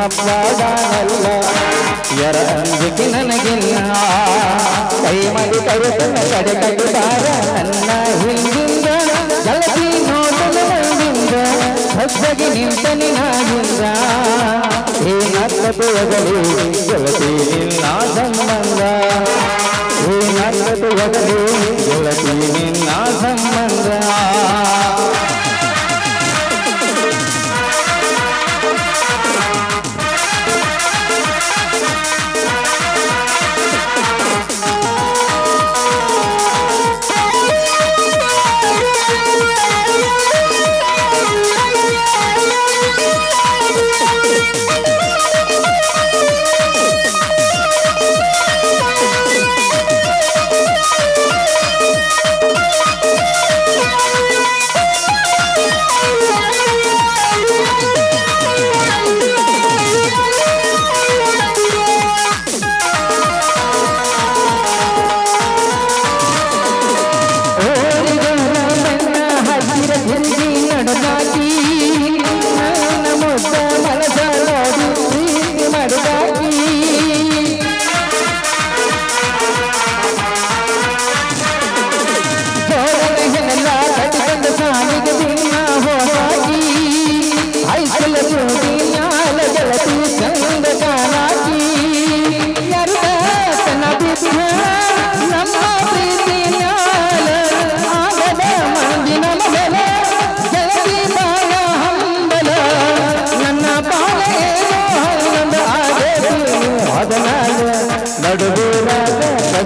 ನಮ್ಮಪ್ಪದಾನಲ್ಲ ಎರ ಅಂಜಿಕೆ ನನಗಿಲ್ಲ. ಕೈ ಮಲಿ ಕರೆತನ ಕಡೆ ಕಡಿದಾರ ನನ್ನ ಹಿಂದಿಂದ ಗಲತಿ ನೋಡಲ ಬಂದಿಂದ ಹಸ್ಬಗಿ ನಿಂತ ನಿನಾಗಿಂದ. ಏನತ್ತ ಬೆಳಗಲಿ ಗೆಳತಿ ನಿನ್ನ ಸಂಬಂಧ. ಏನತ್ತ ಬೆಳಗಲಿ ಗೆಳತಿ ನಿನ್ನ ಸಂಬಂಧ.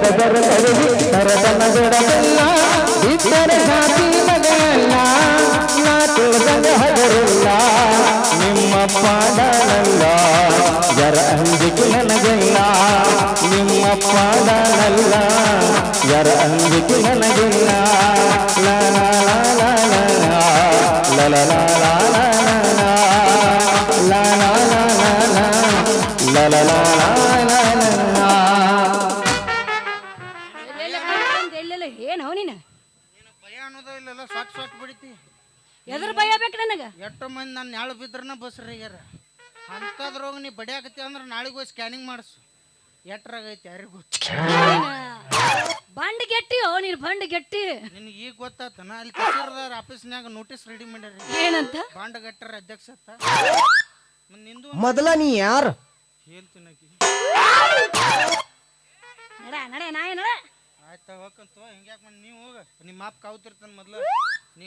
ಕಡದರ ಕರುಗಿ ತರದನ ಮಗಳಲ್ಲ ಇಬ್ಬರ ಸಾತಿ ಮಗಳಲ್ಲ ನಾ ತಿಳಿದಂಗ ಹಗರಿಲ್ಲ ನಿಮ್ಮ ಪಾಡನಲ್ಲ ಯರ ಅಂಜಿಕೆ ನನಗಲ್ಲ ನಿಮ್ಮ ಪಾಡನಲ್ಲ ಜರ ಅಂಜಿಕೆ ನನಗಿಲ್ಲ ಅನ್ನೋದ ಇಲ್ಲೆಲ್ಲ ಸೊಟ್ ಸೊಟ್ ಬಿಡಿತಿ. ಎದ್ರ ಭಯ ಬೇಕು ನನಗ? ಎಷ್ಟು ಮಂದಿ ನನ್ನ ನೆಳ ಬಿದ್ರನ ಬಸ್ರಿಗ್ಯಾರ ಅಂಥದ್ರೋಗ ನೀ ಬಡಿಯಾಕತ್ತಿ ಅಂದ್ರೆ ನಾಳೆಗೆ ಹೋಗಿ ಸ್ಕ್ಯಾನಿಂಗ್ ಮಾಡಿಸು. ಎಟ್ರಾಗೈತಿ ಯಾರಿಗೂ ಗೊತ್ತು. ಬಂಡ್ ಗೆಟ್ಟಿಯೋ ನೀನು ಬಂಡ್ ಗೆಟ್ಟಿ. ನಿನಗೆ ಈಗ ಗೊತ್ತಾತನ ಅಲ್ಲಿ ಕಚೇರಿದಾರ ಆಫೀಸ್ನ್ಯಾಗ ನೋಟಿಸ್ ರೆಡಿ ಮಾಡ್ಯಾರ. ಏನಂತ? ಬಾಂಡ್ ಗಟ್ಟರ ಅಧ್ಯಕ್ಷ ಅತ್ತ. ಮತ್ತ್ ನಿಂದು ಮೊದಲ ನೀ ಯಾರು? ಹೇಳ್ತೀನಕಿ ನಡ ನಡ ನಾ ನಡ? ಆಯ್ತಾ ಹೋಗಂತ ಹಿಂಗ್ಯಾಕೆ ಮಾಡಿ ನೀವು ಹೋಗ? ನಿಮ್ಮ ಮಾಪ್ ಕಾವ್ತಿರ್ತಾನ ಮೊದ್ಲು. ನೀ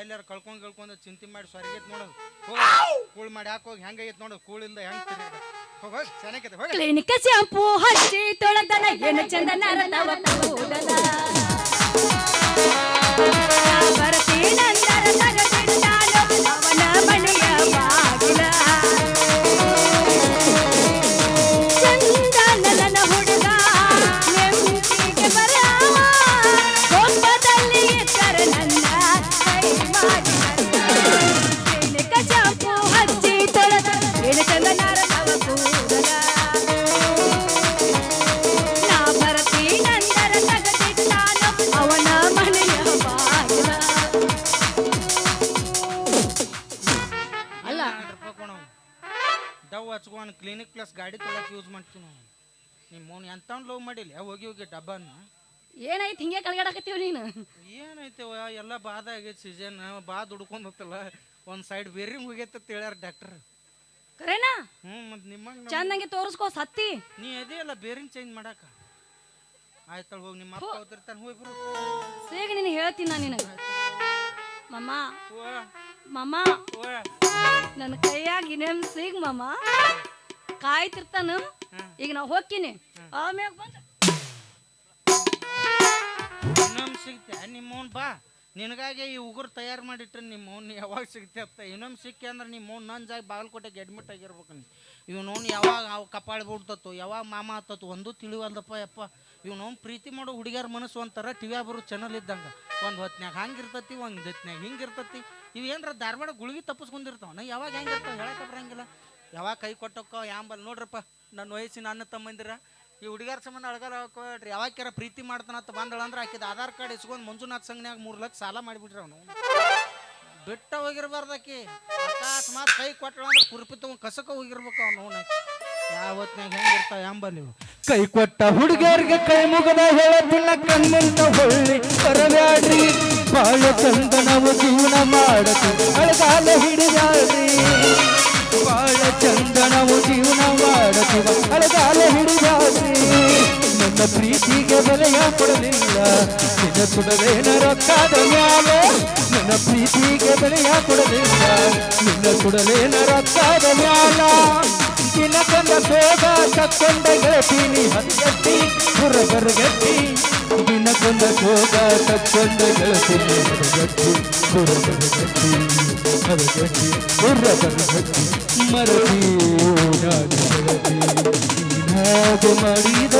ಎಲ್ಲಾರ ಕಳ್ಕೊಂಡ್ ಕಳ್ಕೊಂಡ್ ಚಿಂತೆ ಮಾಡಿ ಸ್ವರ್ಗೈತ್ ನೋಡೋದು. ಕೂಳ್ ಮಾಡಿ ಹಾಕೋಗಿ ಹೋಗಿ ನೋಡು, ಕೂಳಿಂದ ಹೆಂಗ್ ತಿರುಗ ಹೋಗ ಚೆನ್ನಾಗೈತೆ, ಹೋಗ. ಕ್ಲಿನಿಕ್ ಶಾಂಪೂ ಹಚ್ಚಿ ತೊಳೆದನ, ಏನು ಚಂದ ನರತವ ಕೂದಲ ಗಾಡಿ ತೊಳಕ್ ಯೂಸ್ ಮಾಡ್ತೀನಿ ನಾವು ನಿಮ್ಮ ಮೋನ್ ಎಂತವ್ನು ಲವ್ ಮಾಡಿಲ್ಲ? ಹೋಗಿ ಹೋಗಿ ಡಬ್ಬನ್ನ? ಏನೈತಿ ಹಿಂಗೆ ಕಳ್ಗಾಡಕತ್ತೀವಿ ನೀನು? ಏನೈತವ ಎಲ್ಲ ಬಾದ ಆಗೈತೆ ಸೀಸನ್ ಬಾ ದುಡ್ಕೊಂಡು ಹೋಗ್ತಲ್ಲ. ಒಂದು ಸೈಡ್ ಬೇರಿಂಗ್ ಹೋಗೈತೆ ಅಂತ ಹೇಳ್ಯಾರ ಡಾಕ್ಟರ್ ಕರೇನಾ? ಹ್ಞೂ ಮತ್ತು ನಿಮ್ಮಂಗೆ ಚಂದಂಗೆ ತೋರಿಸ್ಕೋ ಸತ್ತಿ. ನೀ ಅದೇ ಅಲ್ಲ ಬೇರಿಂಗ್ ಚೇಂಜ್ ಮಾಡಾಕ. ಆಯ್ತಳ ಹೋಗಿ ನಿಮ್ಮ ಅಪ್ಪ ಹೋಗ್ತಿರ್ತಾನೆ ಹೋಗಿ ಬರು ಸೇಗ ನೀನು ಹೇಳ್ತೀನಿ ನಾನು ನಿನಗೆ. ಮಮ್ಮ. ಮಮ್ಮ. ನನ್ನ ಕೈಯಾಗಿ ಇನ್ನೇನು ಸಿಗ್ ಮಮ್ಮ? ಕಾಯ್ತಿರ್ತಾನ. ಈಗ ನಾವು ಹೋಗ್ತೀನಿ. ಆಮ್ಯಾಗ ಬಂದ. ಇನ್ನೊಮ್ಮೆ ಸಿಗ್ತೆ. ನಿಮ್ಮವ್ನು ಬಾ. ನಿನಗಾಗಿ ಈ ಉಗುರು ತಯಾರು ಮಾಡಿಟ್ರೆ ನಿಮ್ಮ ಅವ್ನು ಯಾವಾಗ ಸಿಗ್ತೆ ಅಂತ. ಇನ್ನೊಮ್ಮೆ ಸಿಕ್ಕಿ ಅಂದ್ರೆ ನಿಮ್ಮ ಅವ್ನು ನನ್ನ ಜಾಗ ಬಾಗಲಕೋಟೆಗೆ ಅಡ್ಮಿಟ್ ಆಗಿರ್ಬೇಕು ನೀ. ಇವ್ನವ್ನು ಯಾವಾಗ ಅವು ಕಪಾಳಿ ಬಿಡ್ತತ್ತು ಯಾವಾಗ ಮಾಮ ಆತತ್ತು ಒಂದು ತಿಳಿವಲ್ದಪ್ಪ ಯಪ್ಪ. ಇವ್ನವ್ನು ಪ್ರೀತಿ ಮಾಡೋ ಹುಡುಗಿಯರ ಮನಸ್ಸು ಒಂಥರ ಟಿವಿ ಬರೋ ಚಾನಲ್ ಇದ್ದಂಗೆ. ಒಂದು ಹೊತ್ನ್ಯಾಗ ಹಂಗೆ ಇರ್ತತಿ ಒಂದು ಹೊತ್ನ್ಯಾಗ ಹಿಂಗೆ ಇರ್ತತಿ. ಇವು ಏನ್ರ ಧಾರವಾಡ ಗುಳಿಗೆ ತಪ್ಪಿಸ್ಕೊಂಡಿರ್ತಾವ. ನಾ ಯಾವಾಗ ಹೆಂಗೆ ಇರ್ತಾವ ಹೇಳಕ್ಕೆ ಬರಂಗಿಲ್ಲ ಯಾವಾಗ ಕೈ ಕೊಟ್ಟಕ್ಕೋ ಯಾಂಬಲ್ ನೋಡ್ರಪ್ಪ, ನನ್ನ ವಯಸ್ಸಿನ ಅನ್ನ ತಮ್ಮಂದಿರ. ಈ ಹುಡುಗಾರ ಸಂಬಂಧ ಅಳಗಾರ ಹಾಕೊಳ್ರಿ ಯಾವಾಗ್ಯಾರ ಪ್ರೀತಿ ಮಾಡ್ತಾನಂತ ಬಂದಳ ಅಂದ್ರೆ ಆಕಿದ ಆಧಾರ್ ಕಾರ್ಡ್ ಇಸ್ಕೊಂಡು ಮಂಜುನಾಥ್ ಸಂಘನ್ಯಾಗ ಮೂರು ಲಕ್ಷ ಸಾಲ ಮಾಡಿಬಿಟ್ರಿ ಅವನು. ಬಿಟ್ಟ ಹೋಗಿರ್ಬಾರ್ದಾಕಿ ಅಕಸ್ಮಾತ್ ಕೈ ಕೊಟ್ಟಳ ಅಂದ್ರೆ ಕುರುಪಿ ತಗೊಂಡು ಕಸಕ ಹೋಗಿರ್ಬೇಕು ಅವ್ನು ಯಾವತ್ನಾಗ ಹೆಂಗಿರ್ತಾವ ಯಾಂಬ ನೀವು? ಕೈ ಕೊಟ್ಟ ಹುಡುಗರಿಗೆ ಕೈ ಮುಗದ ತಿನ್ನ ಹೊಳ್ಳಿ ಬರಬ್ಯಾಡ್ರಿ. ಬಾಳ ಚಂದ ಜೀವನ ಮಾಡತು ಚಂದ ನಾವು ಜೀವನ ಮಾಡತೀವ ಅಳಗಾಲ ಹಿಡಿದಾಡ್ರಿ ನನ್ನ ಪ್ರೀತಿಗೆ ಬೆಲೆಯ ಕೊಡಲಿಲ್ಲ. ನಿನ್ನ ಸುಡವೇನ ರೊಕ್ಕದ ಮ್ಯಾಲೆ ನನ್ನ ಪ್ರೀತಿಗೆ ಬೆಲೆಯ ಕೊಡಲಿಲ್ಲ. ನಿನ್ನ ಸುಡಲೇನ ರೊಕ್ಕದ ಮ್ಯಾಲ ದಿನಕೊಂದ ಸೋಗ ತಕ್ಕೊಂಡ ಗೆಳತೀನಿ ಹದಗಟ್ಟಿ ಹುರಬರಗಟ್ಟಿ ದಿನಕೊಂದ ಸೋಗ ತಕ್ಕೊಂಡ ಗೆಳತೀನಿ ಹದಗಟ್ಟಿ ಹುರಬರಗಟ್ಟಿ ಹದಗಟ್ಟಿ ಹುರಬರಗಟ್ಟಿ ಮರದಿ ನಾನು ಗೆಳತಿ ನೀನಾಗ ಮಾಡಿದ